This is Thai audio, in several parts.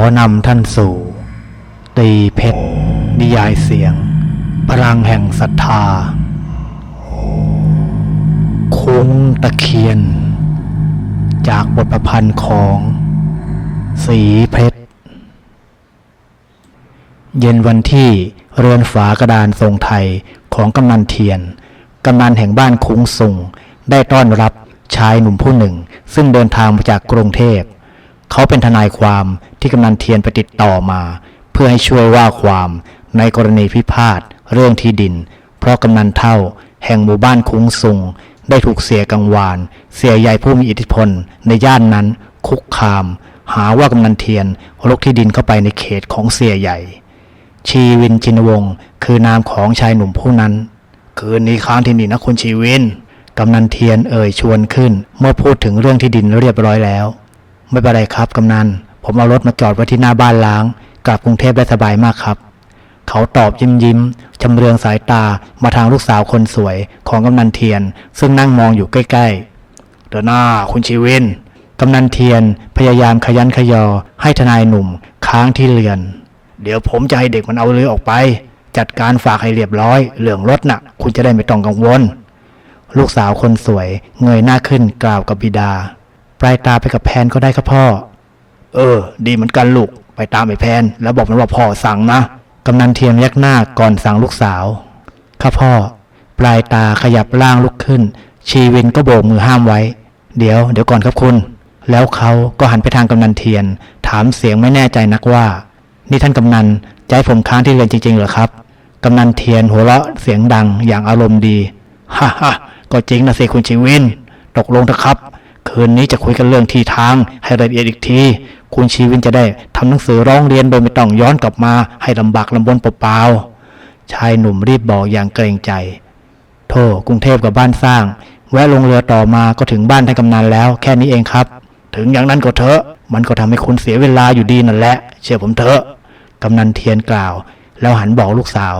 อนำท่านสู่ ตีเพชร นิยายเสียง พลังแห่งศรัทธาคุ้งตะเคียน จากบทประพันธ์ของ สีเพชร เย็นวันที่เรือนฝากระดานทรงไทยของกำนันเทียน กำนันแห่งบ้านคุ้งสุงได้ต้อนรับชายหนุ่มผู้หนึ่ง ซึ่งเดินทางมาจากกรุงเทพ เขาเป็นทนายความที่กำนันเทียนไปติดต่อมา เพื่อให้ช่วยว่าความในกรณีพิพาทเรื่องที่ดิน เพราะกำนันเท่า แห่งหมู่บ้านคุ้งสุง ได้ถูกเสียกังวาน เสียใหญ่ผู้มีอิทธิพล ในย่านนั้น คุกคาม หาว่ากำนันเทียนลกที่ดินเข้าไปในเขตของเสียใหญ่ ชีวินชินวงศ์คือนามของชายหนุ่มผู้นั้น คืนนี้ค้างที่นี่นะคุณชีวินกำนันเทียนเอ่ยชวนขึ้น เมื่อพูดถึงเรื่องที่ดินเรียบร้อยแล้ว ไม่เป็นไรครับกำนัน ผมเอารถมาจอดไว้ที่หน้าบ้านล้าง กลับกรุงเทพได้สบายมากครับ เขาตอบยิ้มยิ้มจำเรืองสายตามาทางลูกสาวคนสวยของกำนันเทียน ซึ่งนั่งมองอยู่ใกล้ๆเดินหน้าคุณชีวินกำนันเทียนพยายามขยันขยอ ให้ทนายหนุ่ม ค้างที่เรือน เดี๋ยวผมจะให้เด็กมันเอาเรือออกไป จัดการฝากให้เรียบร้อย เรื่องรถน่ะ คุณจะได้ไม่ต้องกังวล ลูกสาวคนสวยเงยหน้าขึ้นกล่าวกับบิดา ปลายตาไปกับแพนก็ได้ครับพ่อ เออ ดีเหมือนกันลูก ไปตามไอ้แพน แล้วบอกมันว่าพ่อสั่งนะกำนันเทียมยักหน้าก่อนสั่งลูกสาวครับพ่อ ปลายตาขยับร่างลุกขึ้น ชีวินก็โบกมือห้ามไว้ เดี๋ยว เดี๋ยวก่อนครับคุณ แล้วเขาก็หันไปทางกำนันเทียน ถามเสียงไม่แน่ใจนักว่า นี่ท่านกำนันจะให้ผมค้างที่เรียนจริงๆเหรอครับกำนันเทียนหัวเราะเสียงดังอย่างอารมณ์ดีฮ่าฮ่าก็จริงนะสิคุณชีวิน ตกลงเถอะครับ คืนนี้จะคุยกันเรื่องที่ทางให้รายละเอียดอีกที คุณชีวินจะได้ทำหนังสือร้องเรียนโดยไม่ต้องย้อนกลับมาให้ลำบากลำบนเปล่าๆชายหนุ่มรีบบอกอย่างเกรงใจ โธ่กรุงเทพกับบ้านสร้าง แวะลงเรือต่อมาก็ถึงบ้านท่านกำนันแล้ว แค่นี้เองครับ ถึงอย่างนั้นก็เถอะ มันก็ทำให้คุณเสียเวลาอยู่ดีนั่นแหละ เชื่อผมเถอะกำนันเทียนกล่าว แล้วหันบอกลูกสาว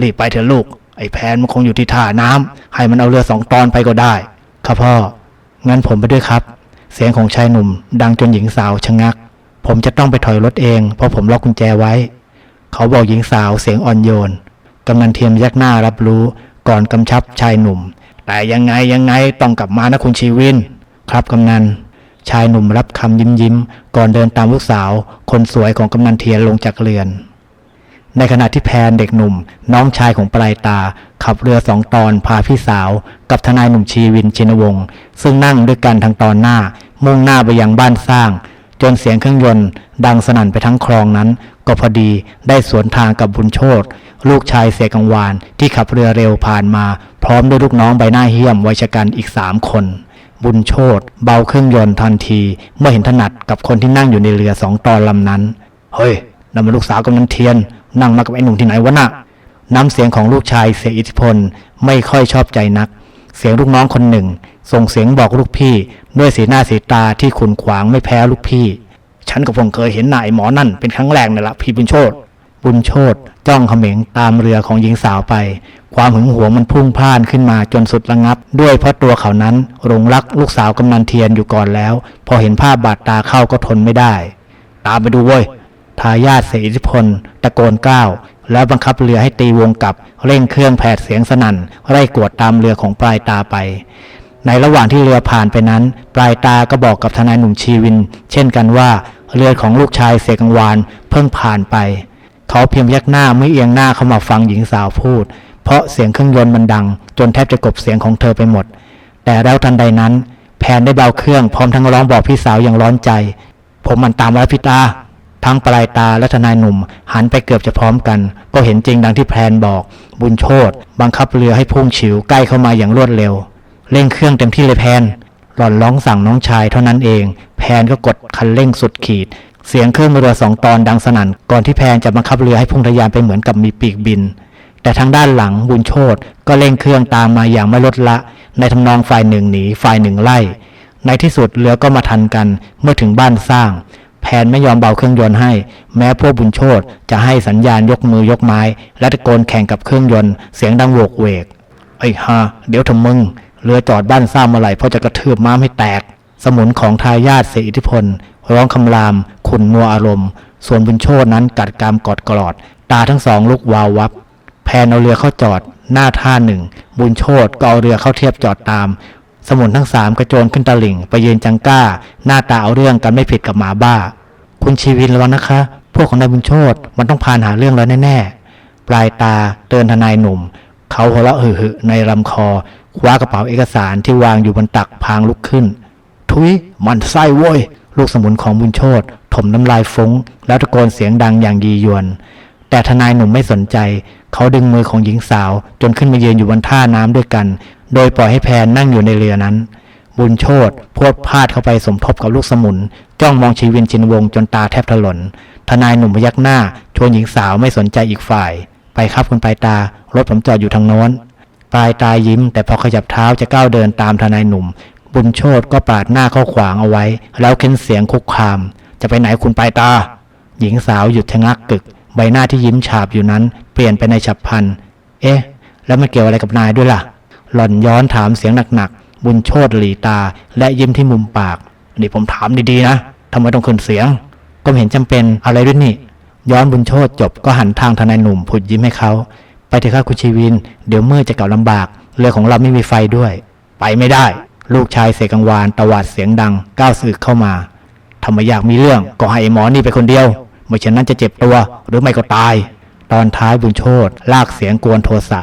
รีบไปเถอะลูก ไอ้แพนมันคงอยู่ที่ท่าน้ำให้มันเอาเรือสองตอนไปก็ได้ครับพ่อ งั้นผมไปด้วยครับ เสียงของชายหนุ่ม ดังจนหญิงสาวชะงัก ผมจะต้องไปถอยรถเอง เพราะผมล็อกกุญแจไว้ เขาบอกหญิงสาวเสียงอ่อนโยนกำนันเทียมยักหน้ารับรู้ก่อนกำชับชายหนุ่ม แต่ยังไงยังไงต้องกลับมานะคุณชีวิน ครับกำนันชายหนุ่มรับคำยิ้มยิ้มก่อนเดินตามลูกสาว คนสวยของกำนันเทียนลงจากเรือน ในขณะที่แพนเด็กหนุ่ม น้องชายของปลายตา ขับเรือสองตอนพาพี่สาว กับทนายหนุ่มชีวินชินวงศ์ซึ่งนั่งด้วยกันทางตอนหน้า มุ่งหน้าไปยังบ้านสร้าง จนเสียงเครื่องยนต์ ดังสนั่นไปทั้งคลองนั้น ก็พอดีได้สวนทางกับบุญโชตลูกชายเสียกังวานที่ขับเรือเร็วผ่านมา พร้อมด้วยลูกน้องใบหน้าเหี้ยมวัยชะกันอีกสามคนบุญโชตเบาเครื่องยนต์ทันที เมื่อเห็นถนัดกับคนที่นั่งอยู่ในเรือสองตอนลำนั้น เฮ้ยนั่นมันลูกสาวกำนันเทียน นั่งมากับไอ้หนุ่มที่ไหนวะน่ะน้ำเสียงของลูกชายเสียอิทธิพลไม่ค่อยชอบใจนัก เสียงลูกน้องคนหนึ่ง ส่งเสียงบอกลูกพี่ ด้วยสีหน้าสีตาที่ขุนขวางไม่แพ้ลูกพี่ ฉันก็เพิ่งเคยเห็นนายหมอนั่นเป็นครั้งแรกนี่แหละพี่บุญโชตบุญโชตจ้องเขม็งตามเรือของหญิงสาวไป ความหึงหวงมันพุ่งพล่านขึ้นมาจนสุดระงับ ด้วยเพราะตัวเขานั้นหลงรักลูกสาวกำนันเทียนอยู่ก่อนแล้ว พอเห็นภาพบาดตาเข้าก็ทนไม่ได้ ตามไปดูเว้ย ทายาทเสยอิทธิพล ตะโกนกล้าว แล้วบังคับเรือให้ตีวงกลับ เร่งเครื่องแผดเสียงสนั่น ไล่กวดตามเรือของปลายตาไป ในระหว่างที่เรือผ่านไปนั้น ปลายตาก็บอกกับทนายหนุ่มชีวิน เช่นกันว่า เรือของลูกชายเสกังวานเพิ่งผ่านไป เขาเพียงยักหน้าไม่เอียงหน้าเข้ามาฟังหญิงสาวพูด เพราะเสียงเครื่องยนต์มันดัง จนแทบจะกบเสียงของเธอไปหมด แต่แล้วทันใดนั้นแผนได้เบาเครื่องพร้อมทั้งร้องบอกพี่สาวอย่างร้อนใจ ผมมันตามแล้วพี่ตา ทั้งปลายตาและทนายหนุ่ม หันไปเกือบจะพร้อมกัน ก็เห็นจริงดังที่แพลนบอก บุญโชตบังคับเรือให้พุ่งฉิวใกล้เข้ามาอย่างรวดเร็ว เร่งเครื่องเต็มที่เลยแพน หล่อนร้องสั่งน้องชายเท่านั้นเอง แพนก็กดคันเร่งสุดขีด เสียงเครื่องเรือสองตอนดังสนั่น ก่อนที่แพนจะบังคับเรือให้พุ่งทะยานไปเหมือนกับมีปีกบิน แต่ทางด้านหลังบุญโชตก็เร่งเครื่องตามมาอย่างไม่ลดละ ในทำนองฝ่ายหนึ่งหนีฝ่ายหนึ่งไล่ในที่สุดเรือก็มาทันกันเมื่อถึงบ้านสร้าง แผนไม่ยอมเบาเครื่องยนต์ให้ แม้พวกบุญโชตจะให้สัญญาณยกมือยกไม้ และตะโกนแข่งกับเครื่องยนต์เสียงดังโวกเวกไอ้ฮาเดี๋ยวเถอะมึงเรือจอดบ้านสร้างเมื่อไหร่พ่อจะกระทืบม้ามให้แตก สมุนของทายาทเสียอิทธิพล ร้องคำราม ขุนมัวอารมณ์ ส่วนบุญโชตนั้นกัดกรามกอดกรอด ตาทั้งสองลุกวาววับ แพนเอาเรือเข้าจอด หน้าท่าหนึ่ง บุญโชตก็เอาเรือเข้าเทียบจอดตาม สมุนทั้งสามกระโจนขึ้นตลิ่ง ไปยืนจังก้า หน้าตาเอาเรื่องกันไม่ผิดกับหมาบ้า คุณชีวินระวังนะคะ พวกของนายบุญโชตมันต้องพานหาเรื่องแล้วแน่ๆ ปลายตาเตือนทนายหนุ่ม เขาหัวเราะหึ่ๆในลำคอ คว้ากระเป๋าเอกสารที่วางอยู่บนตักพางลุกขึ้น ทุยมันไส้โว้ยลูกสมุนของบุญโชตถมน้ำลายฟุ้ง แล้วตะโกนเสียงดังอย่างยียวน แต่ทนายหนุ่มไม่สนใจ เขาดึงมือของหญิงสาว จนขึ้นมาเยืนอยู่บนท่าน้ำด้วยกัน โดยปล่อยให้แพนนั่งอยู่ในเรือนั้น บุญโชตพวดพลาดเข้าไปสมทบกับลูกสมุน จ้องมองชีวินชินวงศ์จนตาแทบถลน ทนายหนุ่มพยักหน้า ชวนหญิงสาวไม่สนใจอีกฝ่าย ไปครับคุณปลายตา รถผมจอดอยู่ทางโน้น ปลายตายิ้ม แต่พอขยับเท้าจะก้าวเดินตามทนายหนุ่ม บุญโชตก็ปาดหน้าเข้าขวางเอาไว้ แล้วเค้นเสียงคุกคาม จะไปไหนคุณปลายตา หญิงสาวหยุดชะงักกึก ใบหน้าที่ยิ้มฉาบอยู่นั้น เปลี่ยนไปในฉับพลัน เอ๊ะ แล้วมันเกี่ยวอะไรกับนายด้วยล่ะ หล่อนย้อนถามเสียงหนักๆ บุญโชตหลีตา และยิ้มที่มุมปาก นี่ผมถามดีๆนะทำไมต้องขึ้นเสียง ก็เห็นจำเป็นอะไรด้วยนี่ ย้อนบุญโชตจบก็หันทางทนายหนุ่มผุดยิ้มให้เขา ไปเถอะครับคุณชีวิน เดี๋ยวเมื่อจะเกลับลำบาก เรือของเราไม่มีไฟด้วย ไปไม่ได้ ลูกชายเสกังวานตวาดเสียงดัง ก้าวสึกเข้ามาทำไมอยากมีเรื่องก็ให้หมอนี่ไปคนเดียวไม่เช่นนั้นจะเจ็บตัวหรือไม่ก็ตาย ตอนท้ายบุญโชตลากเสียงกวนโทสะ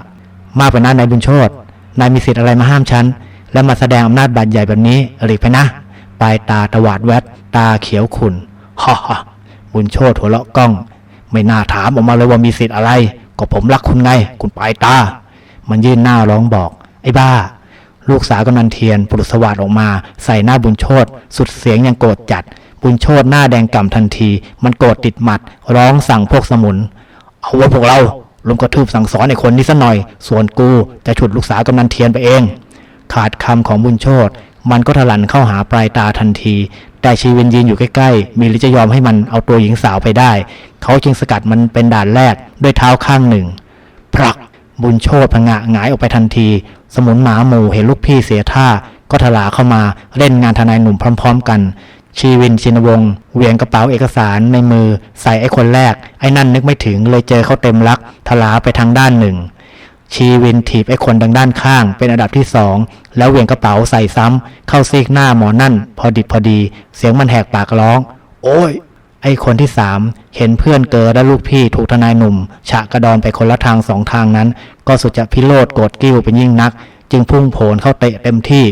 มากไปนั้นนายบุญโชต นายมีสิทธิ์อะไรมาห้ามฉัน และมาแสดงอำนาจบาดใหญ่แบบนี้หลีกไปนะ ปลายตาตวาดแวดตาเขียวขุนฮ่าฮ่าบุญโชตหัวเราะก้อง ไม่น่าถามออกมาเลยว่ามีสิทธิ์อะไร ก็ผมรักคุณไง คุณปลายตา มันยื่นหน้าร้องบอก ไอ้บ้า ลูกสาวกำนันเทียนปลุกสวัสดออกมา ใส่หน้าบุญโชตสุดเสียงยังโกรธจัด บุญโชตหน้าแดงก่ำทันที มันโกรธติดหมัด ร้องสั่งพวกสมุน เอาว่าพวกเรา ลงกระทืบสั่งสอนไอ้คนนี้ซะหน่อย ส่วนกูจะฉุดลูกสาวกำนันเทียนไปเอง ขาดคำของบุญโชตมันก็ถลันเข้าหาปลายตาทันที แต่ชีวินยืนอยู่ใกล้ๆ มีหรือจะยอมให้มันเอาตัวหญิงสาวไปได้ เขาจึงสกัดมันเป็นด่านแรกด้วยเท้าข้างหนึ่งพรักบุญโชตพงะหงายออกไปทันที สมุนหมาหมู่เห็นลูกพี่เสียท่า ก็ถลาเข้ามาเล่นงานทนายหนุ่มพร้อม ๆ กัน ชีวินชินวงศ์เหวียงกระเป๋าเอกสารในมือใส่ไอ้คนแรก ไอ้นั่นนึกไม่ถึงเลยเจอเขาเต็มลักถลาไปทางด้านหนึ่ง ชีวินถีบไอ้คนทางด้านข้าง เป็นอันดับที่สองแล้วเหวี่ยงกระเป๋าใส่ซ้ำเข้าซีกหน้าหมอนั่น พอดิบพอดี เสียงมันแหกปากร้อง โอ้ยไอ้คนที่สามเห็นเพื่อนเกิดและลูกพี่ถูกทนายหนุ่ม ฉะกระดอนไปคนละทางสองทางนั้น ก็สุดจะพิโรธโกรธกิ้วเป็นยิ่งนัก จึงพุ่งโผนเข้าเตะเต็มที่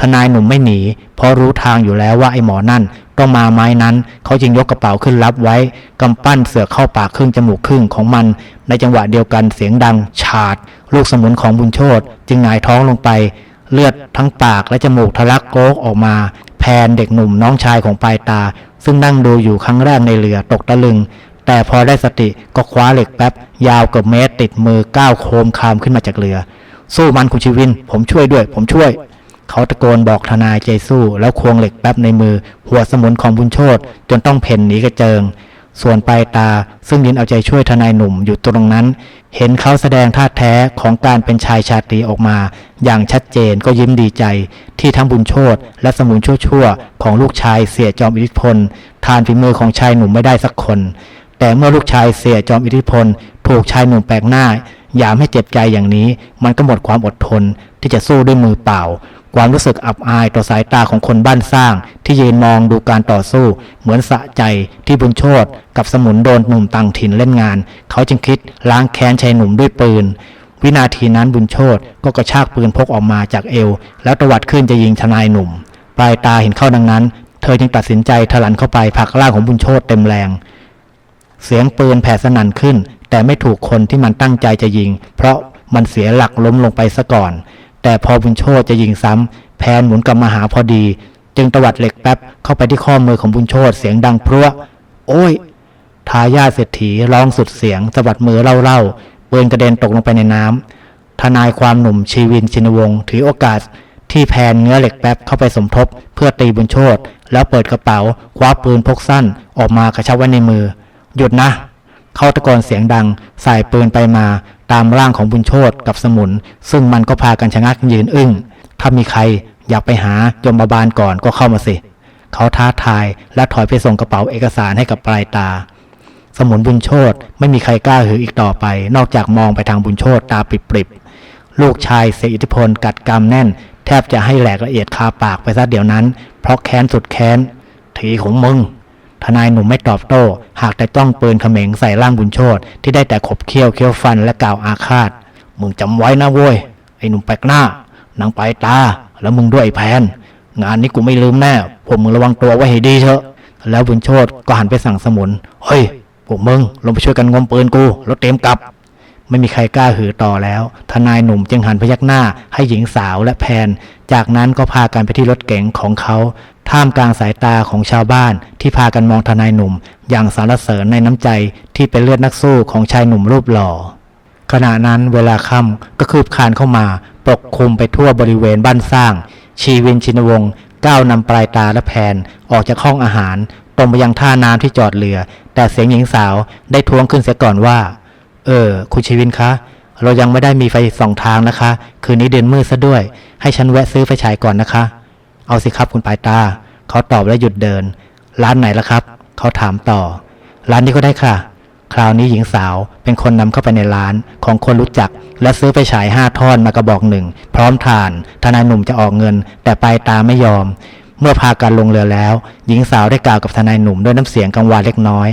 ทนายหนุ่มไม่หนี เพราะรู้ทางอยู่แล้วว่าไอ้หมอนั่นต้องมาไม้นั้น เขาจึงยกกระเป๋าขึ้นรับไว้กำปั้นเสือเข้าปากครึ่งจมูกครึ่งของมัน ในจังหวะเดียวกันเสียงดัง ฉาด ลูกสมุนของบุญโชตจึงหงายท้องลงไป เลือดทั้งปากและจมูกทะลักโกกออกมา แพนเด็กหนุ่มน้องชายของปลายตา ซึ่งนั่งดูอยู่ครั้งแรกในเรือตกตะลึง แต่พอได้สติก็คว้าเหล็กแป๊บ ยาวเกือบเมตรติดมือก้าวโคมคามขึ้นมาจากเรือ สู้มันคุณชีวิน ผมช่วยด้วย ผมช่วย เขาตะโกนบอกทนายใจสู้ แล้วควงเหล็กแป๊บในมือ หัวสมุนของบุญโชตจนต้องเพ่นหนีกระเจิง ส่วนปลายตาซึ่งยืนเอาใจช่วยทนายหนุ่มอยู่ตรงนั้น เห็นเขาแสดงท่าแท้ของการเป็นชายชาตรีออกมา อย่างชัดเจนก็ยิ้มดีใจ ที่ทั้งบุญโชตและสมุนชั่วๆของลูกชายเสียจอมอิทธิพล ทานฝีมือของชายหนุ่มไม่ได้สักคน แต่เมื่อลูกชายเสียจอมอิทธิพล ถูกชายหนุ่มแปลกหน้ายามให้เจ็บใจอย่างนี้ มันก็หมดความอดทนที่จะสู้ด้วยมือเปล่า ความรู้สึกอับอายต่อสายตาของคนบ้านสร้าง ที่ยืนมองดูการต่อสู้ เหมือนสะใจที่บุญโชตกับสมุนโดนหนุ่มต่างถิ่นเล่นงาน เขาจึงคิดล้างแค้นชายหนุ่มด้วยปืน วินาทีนั้นบุญโชตก็กระชากปืนพกออกมาจากเอว แล้วตวัดขึ้นจะยิงทนายหนุ่ม ปลายตาเห็นเข้าดังนั้น เธอจึงตัดสินใจถลันเข้าไปผลักร่างของบุญโชตเต็มแรง เสียงปืนแผ่สนั่นขึ้น แต่ไม่ถูกคนที่มันตั้งใจจะยิง เพราะมันเสียหลักล้มลงไปซะก่อน แต่พอบุญโชตจะยิงซ้ำแพนหมุนกลับมาหาพอดี จึงตวัดเหล็กแป๊บเข้าไปที่ข้อมือของบุญโชตเสียงดังพรัวโอ้ยทายาทเศรษฐีร้องสุดเสียงสะบัดมือเล่าๆปืนกระเด็นตกลงไปในน้ำทนายความหนุ่มชีวินชินวงศ์ถือโอกาส ที่แพนเงื้อเหล็กแป๊บเข้าไปสมทบ เพื่อตีบุญโชตแล้วเปิดกระเป๋าคว้าปืนพกสั้นออกมากระชับไว้ในมือ หยุดนะ เขาตะโกนเสียงดังใส่ปืนไปมา ตามร่างของบุญโชตกับสมุน ซึ่งมันก็พากันชะงักยืนอึ้ง ถ้ามีใครอยากไปหายมบาลก่อนก็เข้ามาสิ เขาท้าทายและถอยไปส่งกระเป๋าเอกสารให้กับปลายตา สมุนบุญโชตไม่มีใครกล้าหืออีกต่อไป นอกจากมองไปทางบุญโชตตาปริบๆลูกชายเสียอิทธิพลกัดกรรมแน่น แทบจะให้แหลกละเอียดคาปากไปซะเดี๋ยวนั้น เพราะแค้นสุดแค้นทีของมึง ทนายหนุ่มไม่ตอบโต้ หากแต่จ้องปืนเขม็งใส่ร่างบุญโชตที่ได้แต่ขบเคี้ยวเคี้ยวฟันและกล่าวอาฆาต มึงจำไว้นะเว้ย ไอ้หนุ่มแปลกหน้านางไปลายตา แล้วมึงด้วยไอ้แพน งานนี้กูไม่ลืมแน่พวกมึงระวังตัวไว้ให้ดีเถอะ แล้วบุญโชตก็หันไปสั่งสมุน เฮ้ยพวกมึงลงไปช่วยกันงมปืนกู แล้วเตรียมกลับ ไม่มีใครกล้าหือต่อแล้ว ทนายหนุ่มจึงหันพยักหน้าให้หญิงสาวและแพน จากนั้นก็พากันไปที่รถเก๋งของเขา ท่ามกลางสายตาของชาวบ้านที่พากันมองทนายหนุ่ม อย่างสรรเสริญในน้ำใจที่เป็นเลือดนักสู้ของชายหนุ่มรูปหล่อ ขณะนั้นเวลาค่ำก็คืบคานเข้ามาปกคลุมไปทั่วบริเวณบ้านสร้าง ชีวินชินวงศ์ก้าวนำปลายตาและแผนออกจากห้องอาหาร ตรงไปยังท่าน้ำที่จอดเรือ แต่เสียงหญิงสาวได้ท้วงขึ้นเสียก่อนว่า เออ คุณชีวินคะ เรายังไม่ได้มีไฟสองทางนะคะ คืนนี้เดินมืดซะด้วย ให้ฉันแวะซื้อไฟฉายก่อนนะคะ เอาสิครับคุณปลายตา เขาตอบและหยุดเดิน ร้านไหนล่ะครับ เขาถามต่อ ร้านนี้ก็ได้ค่ะ คราวนี้หญิงสาวเป็นคนนำเข้าไปในร้านของคนรู้จัก และซื้อไปฉายห้าท่อนมากระบอกหนึ่ง พร้อมทาน ทนายหนุ่มจะออกเงิน แต่ปลายตาไม่ยอม เมื่อพากันลงเรือแล้ว หญิงสาวได้กล่าวกับทนายหนุ่มด้วยน้ำเสียงกังวานเล็กน้อย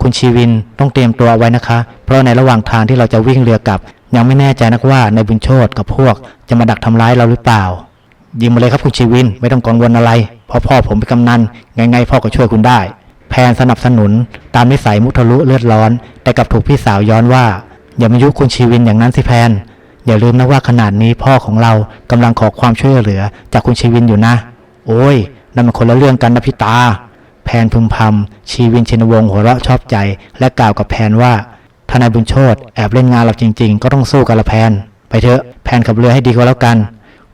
คุณชีวินต้องเตรียมตัวไว้นะคะ เพราะในระหว่างทางที่เราจะวิ่งเรือกลับ ยังไม่แน่ใจนักว่าในายบุญโชตกับพวกจะมาดักทำร้ายเราหรือเปล่า ยิงมาเลยครับคุณชีวินไม่ต้องกังวลอะไร เพราะพ่อผมเป็นกำนันไงๆพ่อก็ช่วยคุณได้ แพนสนับสนุน ตามนิสัยมุทะลุเลือดร้อน แต่กลับถูกพี่สาวย้อนว่า อย่ามายุคุณชีวินอย่างนั้นสิแพนอย่าลืมนะว่าขนาดนี้พ่อของเรากำลังขอความช่วยเหลือจากคุณชีวินอยู่นะ โอ้ยนั่นมันคนละเรื่องกันนะพี่ตา แพนพึมพำชีวินชินวงศ์หัวเราะชอบใจ และกล่าวกับแพนว่าทนายบุญโชตแอบเล่นงานเราจริง ๆ ก็ต้องสู้กันละแพน ไปเถอะแพนขับเรือให้ดีกว่าแล้วกัน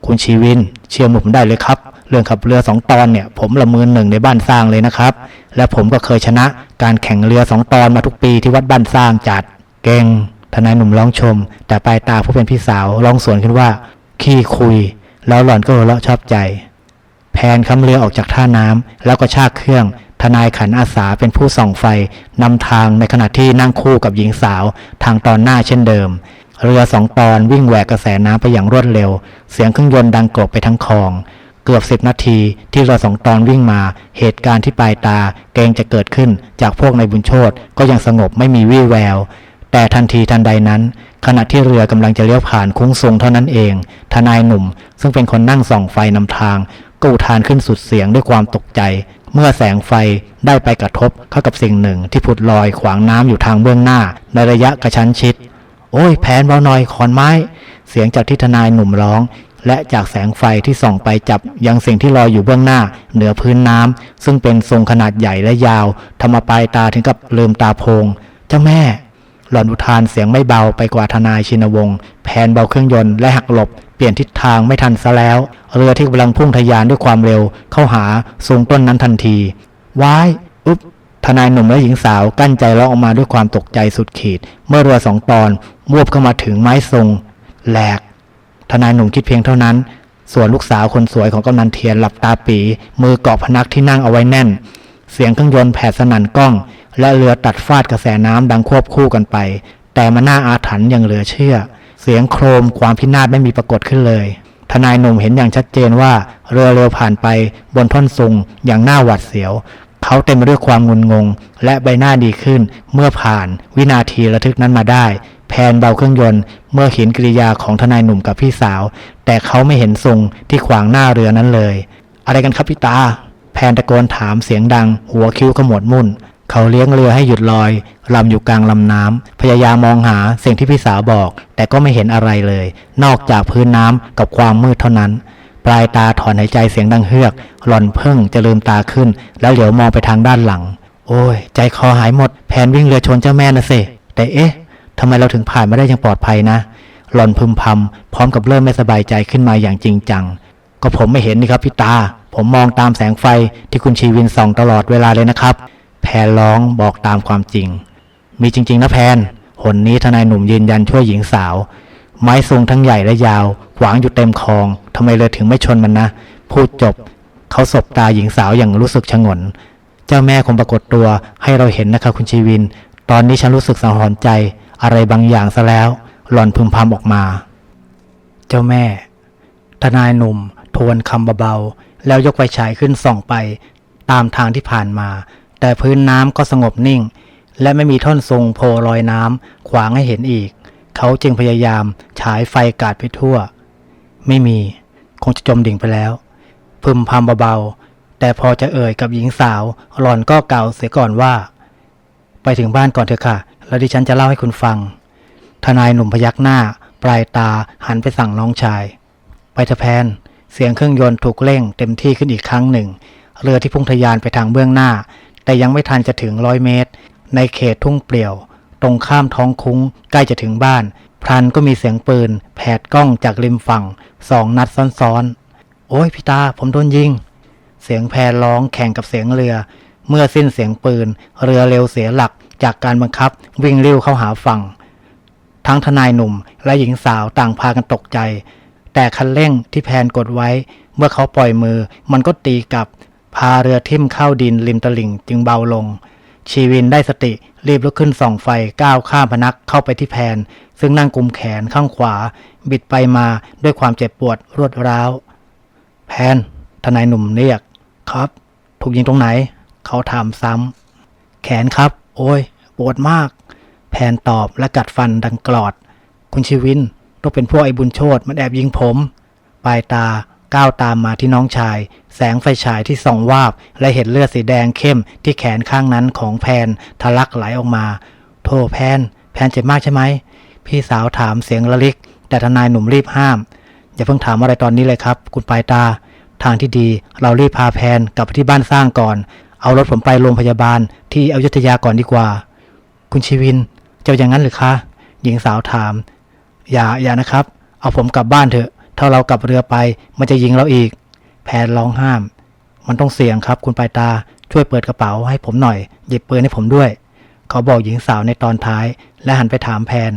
คุณชีวิน เชื่อผมได้เลยครับ เรื่องขับเรือสองตอนเนี่ย ผมละมือหนึ่งในบ้านสร้างเลยนะครับ และผมก็เคยชนะการแข่งเรือสองตอนมาทุกปีที่วัดบ้านสร้างจัดเก่งทนายหนุ่มร้องชม แต่ปลายตาผู้เป็นพี่สาวร้องสวนขึ้นว่า ขี้คุย แล้วหล่อนก็หัวเราะชอบใจ แพนคำเรือออกจากท่าน้ำแล้วก็ชากเครื่อง ทนายขันอาสาเป็นผู้ส่องไฟนำทางในขณะที่นั่งคู่กับหญิงสาว ทางตอนหน้าเช่นเดิม เรือสองตอนวิ่งแหวกกระแสน้ำไปอย่างรวดเร็ว เสียงเครื่องยนต์ดังกรบไปทั้งคลอง เกือบสิบนาทีที่เรือสองตอนวิ่งมา เหตุการณ์ที่ปลายตาเกรงจะเกิดขึ้นจากพวกในบุญโชตก็ยังสงบไม่มีวี่แวว แต่ทันทีทันใดนั้น ขณะที่เรือกำลังจะเลี้ยวผ่านคุ้งทรงเท่านั้นเอง ทนายหนุ่ม ซึ่งเป็นคนนั่งส่องไฟนำทางก็อุทานขึ้นสุดเสียงด้วยความตกใจ เมื่อแสงไฟได้ไปกระทบเข้ากับสิ่งหนึ่งที่ผุดลอยขวางน้ำอยู่ทางเบื้องหน้าในระยะกระชั้นชิด โอ้ยแผนเบาหน่อยขอนไม้ เสียงจากที่ทนายหนุ่มร้อง และจากแสงไฟที่ส่องไปจับยังสิ่งที่ลอยอยู่เบื้องหน้า เหนือพื้นน้ำซึ่งเป็นทรงขนาดใหญ่และยาวทำมาปลายตาถึงกับลืมตาโพงเจ้าแม่ หล่อนอุทานเสียงไม่เบาไปกว่าทนายชินวงศ์แผนเบาเครื่องยนต์และหักหลบเปลี่ยนทิศทางไม่ทันซะแล้ว เรือที่กำลังพุ่งทะยานด้วยความเร็วเข้าหาสูงต้นนั้นทันทีว้าย อุ๊บ ทนายหนุ่มและหญิงสาวกั้นใจร้องออกมาด้วยความตกใจสุดขีด เมื่อเรือสองตอนมวบเข้ามาถึงไม้ทรงแหลก ทนายหนุ่มคิดเพียงเท่านั้น ส่วนลูกสาวคนสวยของกำนันเทียนหลับตาปี มือเกาะพนักที่นั่งเอาไว้แน่น เสียงเครื่องยนต์แผดสนั่นกล้อง และเรือตัดฟาดกระแสน้ำดังควบคู่กันไป แต่มันน่าอาถรรพ์อย่างเหลือเชื่อ เสียงโครมความพินาศไม่มีปรากฏขึ้นเลยทนายหนุ่มเห็นอย่างชัดเจนว่าเรือเร็วผ่านไปบนท่อนซุงอย่างน่าหวาดเสียว เขาเต็มไปด้วยความงุนงง และใบหน้าดีขึ้น เมื่อผ่านวินาทีระทึกนั้นมาได้ แพนเบาเครื่องยนต์ เมื่อเห็นกิริยาของทนายหนุ่มกับพี่สาว แต่เขาไม่เห็นซุงที่ขวางหน้าเรือนั้นเลย อะไรกันครับพี่ตา แพนตะโกนถามเสียงดัง หัวคิ้วขมวดมุ่น เขาเลี้ยงเรือให้หยุดลอยลำอยู่กลางลำน้ำพยายามมองหาสิ่งที่พี่สาวบอก แต่ก็ไม่เห็นอะไรเลย นอกจากพื้นน้ำกับความมืดเท่านั้น ปลายตาถอนหายใจเสียงดังเฮือก หล่อนเพิ่งจะลืมตาขึ้น แล้วเหลียวมองไปทางด้านหลัง โอ้ย ใจคอหายหมด แผนวิ่งเรือชนเจ้าแม่นะสิแต่เอ๊ะทำไมเราถึงผ่านมาได้อย่างปลอดภัยนะ หล่อนพึมพำพร้อมกับเริ่มไม่สบายใจขึ้นมาอย่างจริงจัง ก็ผมไม่เห็นนี่ครับพี่ตา ผมมองตามแสงไฟที่คุณชีวินส่องตลอดเวลาเลยนะครับ แพนร้องบอกตามความจริง มีจริง ๆ นะแพนหนนี้ทนายหนุ่มยืนยันช่วยหญิงสาว ไม้ทรงทั้งใหญ่และยาวขวางอยู่เต็มคลองทำไมเลยถึงไม่ชนมันนะ พูดจบ เขาสบตาหญิงสาวอย่างรู้สึกชงน เจ้าแม่คงปรากฏตัวให้เราเห็นนะคะคุณชีวิน ตอนนี้ฉันรู้สึกสังหรณ์ใจ อะไรบางอย่างซะแล้ว หล่อนพึมพำออกมา เจ้าแม่ ทนายหนุ่ม ทวนคำเบาๆ แล้วยกไฟฉายขึ้นส่องไป ตามทางที่ผ่านมา แต่พื้นน้ำก็สงบนิ่ง และไม่มีท่อนทรงโพลอยน้ำขวางให้เห็นอีก เขาจึงพยายามฉายไฟกาดไปทั่ว ไม่มี คงจะจมดิ่งไปแล้ว พึมพำเบาๆ แต่พอจะเอ่ยกับหญิงสาว หล่อนก็กล่าวเสียก่อนว่า ไปถึงบ้านก่อนเถอะค่ะ แล้วดิฉันจะเล่าให้คุณฟัง ทนายหนุ่มพยักหน้า ปลายตาหันไปสั่งน้องชาย ไปเถอะแพน เสียงเครื่องยนต์ถูกเร่งเต็มที่ขึ้นอีกครั้งหนึ่ง เรือที่พุ่งทะยานไปทางเบื้องหน้า แต่ยังไม่ทันจะถึงร้อยเมตร ในเขตทุ่งเปลี่ยว ตรงข้ามท้องคุ้ง ใกล้จะถึงบ้านพลันก็มีเสียงปืน แผดกล้องจากริมฝั่งสองนัดซ้อนๆ โอ้ยพี่ตาผมโดนยิง เสียงแพรร้องแข่งกับเสียงเรือ เมื่อสิ้นเสียงปืน เรือเร็วเสียหลักจากการบังคับวิ่งเร็วเข้าหาฝั่ง ทั้งทนายหนุ่มและหญิงสาวต่างพากันตกใจ แต่คันเร่งที่แพนกดไว้ เมื่อเขาปล่อยมือ มันก็ตีกลับพาเรือทิ่มเข้าดินริมตลิ่งจึงเบาลง ชีวินได้สติ รีบลุกขึ้นส่องไฟก้าวข้ามพนักเข้าไปที่แพน ซึ่งนั่งกุมแขนข้างขวา บิดไปมาด้วยความเจ็บปวดรวดร้าว แพนทนายหนุ่มเรียก ครับ ถูกยิงตรงไหน เขาถามซ้ำ แขนครับ โอ้ย ปวดมาก แพนตอบและกัดฟันดังกรอด คุณชีวินต้องเป็นพวกไอ้บุญโชตมันแอบยิงผม ปลายตา ก้าวตามมาที่น้องชาย แสงไฟฉายที่ส่องวาบ และเห็นเลือดสีแดงเข้มที่แขนข้างนั้นของแพนทะลักไหลออกมา โธ่แพน แพนเจ็บมากใช่ไหม พี่สาวถามเสียงละลิก แต่ทนายหนุ่มรีบห้าม อย่าเพิ่งถามอะไรตอนนี้เลยครับ คุณปลายตา ทางที่ดี เรารีบพาแพนกลับไปที่บ้านสร้างก่อน เอารถผมไปโรงพยาบาลที่อยุธยาก่อนดีกว่า คุณชีวินจะเอาอย่างนั้นหรือคะ หญิงสาวถาม อย่าอย่านะครับ เอาผมกลับบ้านเถอะ ถ้าเรากลับเรือไปมันจะยิงเราอีก แพนร้องห้าม มันต้องเสี่ยงครับคุณปลายตาช่วยเปิดกระเป๋าให้ผมหน่อย หยิบปืนให้ผมด้วย เขาบอกหญิงสาวในตอนท้าย และหันไปถามแพน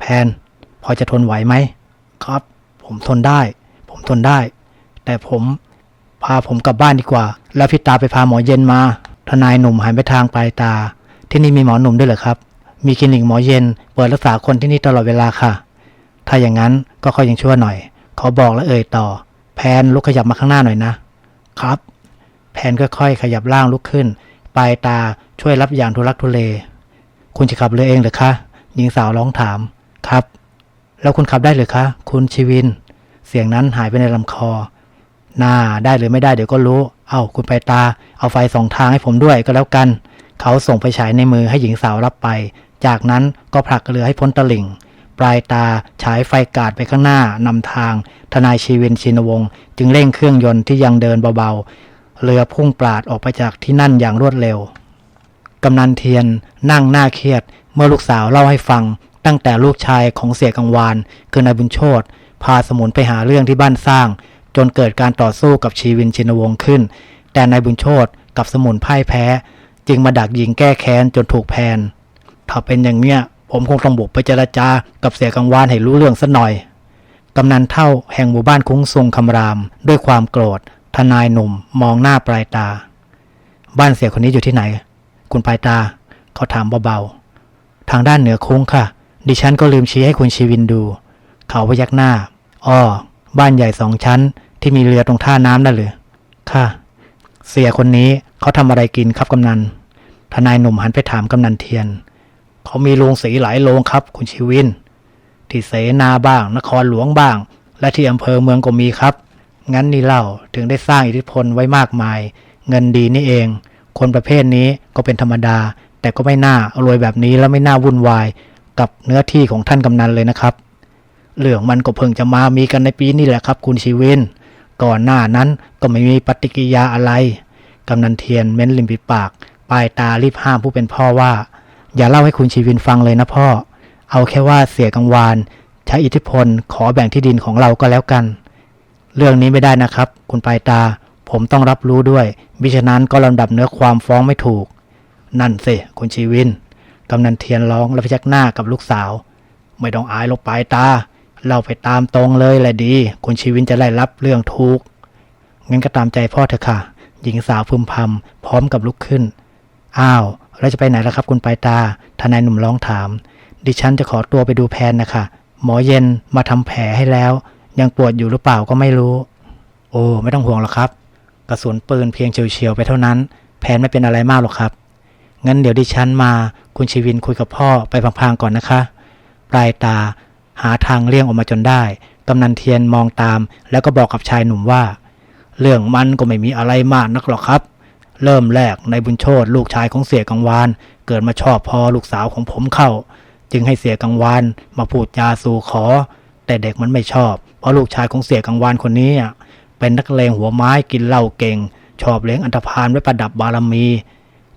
แพน พอจะทนไหวไหม ครับ ผมทนได้ ผมทนได้ แต่ผมพาผมกลับบ้านดีกว่า แล้วพี่ตาไปพาหมอเย็นมา ทนายหนุ่มหันไปทางปลายตา ที่นี่มีหมอหนุ่มด้วยเหรอครับ มีคลินิกหมอเย็น เปิดรักษาคนที่นี่ตลอดเวลาค่ะ ถ้าอย่างนั้นก็ค่อยยังชั่วหน่อย เขาบอกและเอ่ยต่อ แพนลุกขยับมาข้างหน้าหน่อยนะ ครับ แพนค่อยๆขยับร่างลุกขึ้น ปลายตาช่วยรับอย่างทุลักทุเล คุณจะขับเรือเองหรือคะหญิงสาวร้องถาม ครับ แล้วคุณขับได้หรือคะ คุณชีวิน เสียงนั้นหายไปในลำคอน่าได้หรือไม่ได้เดี๋ยวก็รู้ เอา้าคุณไปตา เอาไฟสองทางให้ผมด้วยก็แล้วกัน เขาส่งไปฉายในมือให้หญิงสาวรับไป จากนั้นก็ผลักเรือให้พ้นตลิ่ง ปลายตาฉายไฟกาดไปข้างหน้านำทาง ทนายชีวินชินวงศ์จึงเร่งเครื่องยนต์ที่ยังเดินเบาๆ เรือพุ่งปราดออกไปจากที่นั่นอย่างรวดเร็ว กำนันเทียนนั่งหน้าเครียด เมื่อลูกสาวเล่าให้ฟัง ตั้งแต่ลูกชายของเสียกังวาน คือนายบุญโชตพาสมุนไปหาเรื่องที่บ้านสร้าง จนเกิดการต่อสู้กับชีวินชินวงศ์ขึ้น แต่นายบุญโชตกับสมุนพ่ายแพ้ จึงมาดักยิงแก้แค้นจนถูกแพนถ้าเป็นอย่างเนี้ย ผมคงต้องบุกไปเจรจากับเสียกังวานให้รู้เรื่องสักหน่อย กำนันเท่าแห่งหมู่บ้านคุ้งทรงคำราม ด้วยความโกรธ ทนายหนุ่มมองหน้าปลายตา บ้านเสียคนนี้อยู่ที่ไหน คุณปลายตา เขาถามเบาๆ ทางด้านเหนือคุ้งค่ะ ดิฉันก็ลืมชี้ให้คุณชีวินดู เขาพยักหน้า อ้อ บ้านใหญ่สองชั้น ที่มีเรือตรงท่าน้ำนั่นหรือ ค่ะ เสียคนนี้เขาทำอะไรกินครับกำนัน ทนายหนุ่มหันไปถามกำนันเทียน เขามีโรงสีหลายโรงครับ คุณชีวิน ที่เสนาบ้าง นครหลวงบ้าง และที่อำเภอเมืองก็มีครับ งั้นนี่เล่าถึงได้สร้างอิทธิพลไว้มากมาย เงินดีนี่เอง คนประเภทนี้ก็เป็นธรรมดา แต่ก็ไม่น่ารวยแบบนี้แล้วไม่น่าวุ่นวาย กับเนื้อที่ของท่านกำนันเลยนะครับ เรื่องมันก็เพิ่งจะมามีกันในปีนี้แหละครับ คุณชีวิน ก่อนหน้านั้นก็ไม่มีปฏิกิยาอะไรกำนันเทียนเม้นริมฝีปาก ปลายตารีบห้ามผู้เป็นพ่อว่า อย่าเล่าให้คุณชีวินฟังเลยนะพ่อ เอาแค่ว่าเสียกังวานใช้อิทธิพลขอแบ่งที่ดินของเราก็แล้วกัน เรื่องนี้ไม่ได้นะครับ คุณปลายตา ผมต้องรับรู้ด้วยมิฉะนั้นก็ลำดับเนื้อความฟ้องไม่ถูก นั่นสิคุณชีวินกำนันเทียนร้องและพยักหน้ากับลูกสาว ไม่ต้องอายลงปลายตา เราไปตามตรงเลยแหละดี คุณชีวินจะได้รับเรื่องทุกข์งั้นก็ตามใจพ่อเถอะค่ะ หญิงสาวพึมพำพร้อมกับลุกขึ้น อ้าว แล้วจะไปไหนล่ะครับ คุณปลายตา ทนายหนุ่มร้องถาม ดิฉันจะขอตัวไปดูแพนนะคะ หมอเย็นมาทำแผลให้แล้ว ยังปวดอยู่หรือเปล่าก็ไม่รู้ โอ้ ไม่ต้องห่วงหรอกครับ กระสุนปืนเพียงเฉียวๆไปเท่านั้นแผนไม่เป็นอะไรมากหรอกครับ งั้นเดี๋ยวดิฉันมา คุณชีวินคุยกับพ่อไปพังๆก่อนนะคะ ปลายตาหาทางเลี่ยงออกมาจนได้ กำนันเทียนมองตาม แล้วก็บอกกับชายหนุ่มว่า เรื่องมันก็ไม่มีอะไรมากนักหรอกครับ เริ่มแรกในบุญโชตลูกชายของเสียกังวาน เกิดมาชอบพอลูกสาวของผมเข้า จึงให้เสียกังวานมาพูดจาสู่ขอ แต่เด็กมันไม่ชอบ เพราะลูกชายของเสียกังวานคนนี้เป็นนักเลงหัวไม้กินเหล้าเก่ง ชอบเลี้ยงอันธพาลไว้ประดับบารมี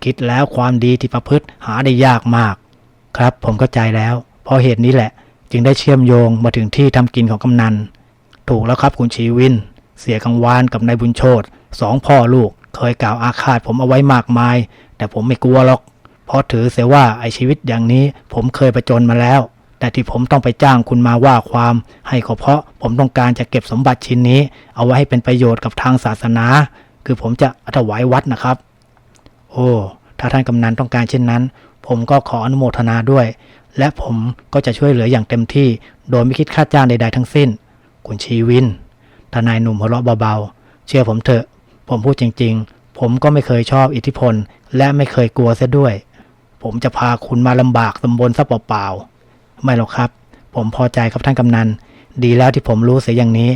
คิดแล้วความดีที่ประพฤติหาได้ยากมาก ครับผมเข้าใจแล้ว เพราะเหตุนี้แหละ จึงได้เชื่อมโยงมาถึงที่ทำกินของกำนัน ถูกแล้วครับคุณชีวิน เสียกังวานกับนายบุญโชตสองพ่อลูก เคยกล่าวอาฆาตผมเอาไว้มากมาย แต่ผมไม่กลัวหรอก เพราะถือเสียว่าไอชีวิตอย่างนี้ผมเคยประจนมาแล้ว แต่ที่ผมต้องไปจ้างคุณมาว่าความ ให้ก็เพราะผมต้องการจะเก็บสมบัติชิ้นนี้ เอาไว้ให้เป็นประโยชน์กับทางศาสนา คือผมจะถวายวัดนะครับ โอ้ถ้าท่านกำนันต้องการเช่นนั้น ผมก็ขออนุโมทนาด้วย และผมก็จะช่วยเหลืออย่างเต็มที่ โดยไม่คิดค่าจ้างใดๆทั้งสิ้น คุณชีวินทนายหนุ่มหัวเราะเบาๆ เชื่อผมเถอะ ผมพูดจริงๆ ผมก็ไม่เคยชอบอิทธิพล และไม่เคยกลัวเสียด้วย ผมจะพาคุณมาลำบากตำบลซะเปล่าๆ ไม่หรอกครับ ผมพอใจครับท่านกำนัน ดีแล้วที่ผมรู้เสียอย่างนี้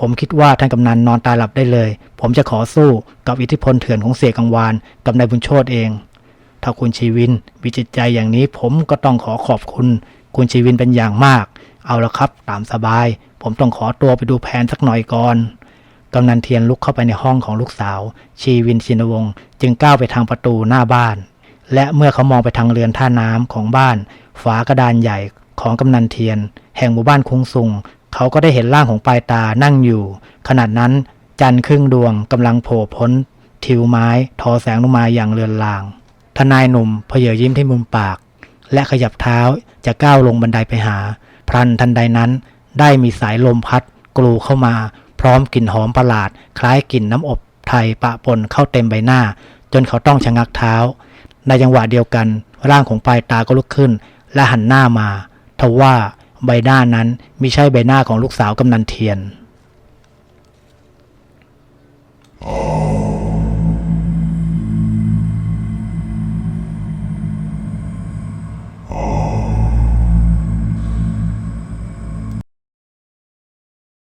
ผมคิดว่าท่านกำนันนอนตาหลับได้เลย ผมจะขอสู้กับอิทธิพลเถื่อนของเสียกังวานกับนายบุญโชตเอง ถ้าคุณชีวินมีจิตใจอย่างนี้ ผมก็ต้องขอขอบคุณ คุณชีวินเป็นอย่างมาก เอาละครับ ตามสบาย ผมต้องขอตัวไปดูแผนสักหน่อยก่อน กำนันเทียนลุกเข้าไปในห้องของลูกสาว ชีวินชินวงศ์จึงก้าวไปทางประตูหน้าบ้าน และเมื่อเขามองไปทางเรือนท่าน้ำของบ้าน ฝากระดานใหญ่ของกำนันเทียน แห่งหมู่บ้านคุ้งซุงเขาก็ได้เห็นร่างของปลายตานั่งอยู่ขนาดนั้นจันทร์ครึ่งดวงกำลังโผล่พ้น ทิวไม้ทอแสงลงมาอย่างเลือนลาง ทนายหนุ่มเพเยยิ้มที่มุมปาก และขยับเท้าจะก้าวลงบันไดไปหา พรันทันใดนั้นได้มีสายลมพัดกลูเข้ามา พร้อมกลิ่นหอมประหลาด คล้ายกลิ่นน้ำอบไทยปะปนเข้าเต็มใบหน้า จนเขาต้องชะงักเท้า ในจังหวะเดียวกัน ร่างของปลายตาก็ลุกขึ้น และหันหน้ามาทว่าใบหน้านั้นมิใช่ใบหน้าของลูกสาวกำนันเทียน Oh.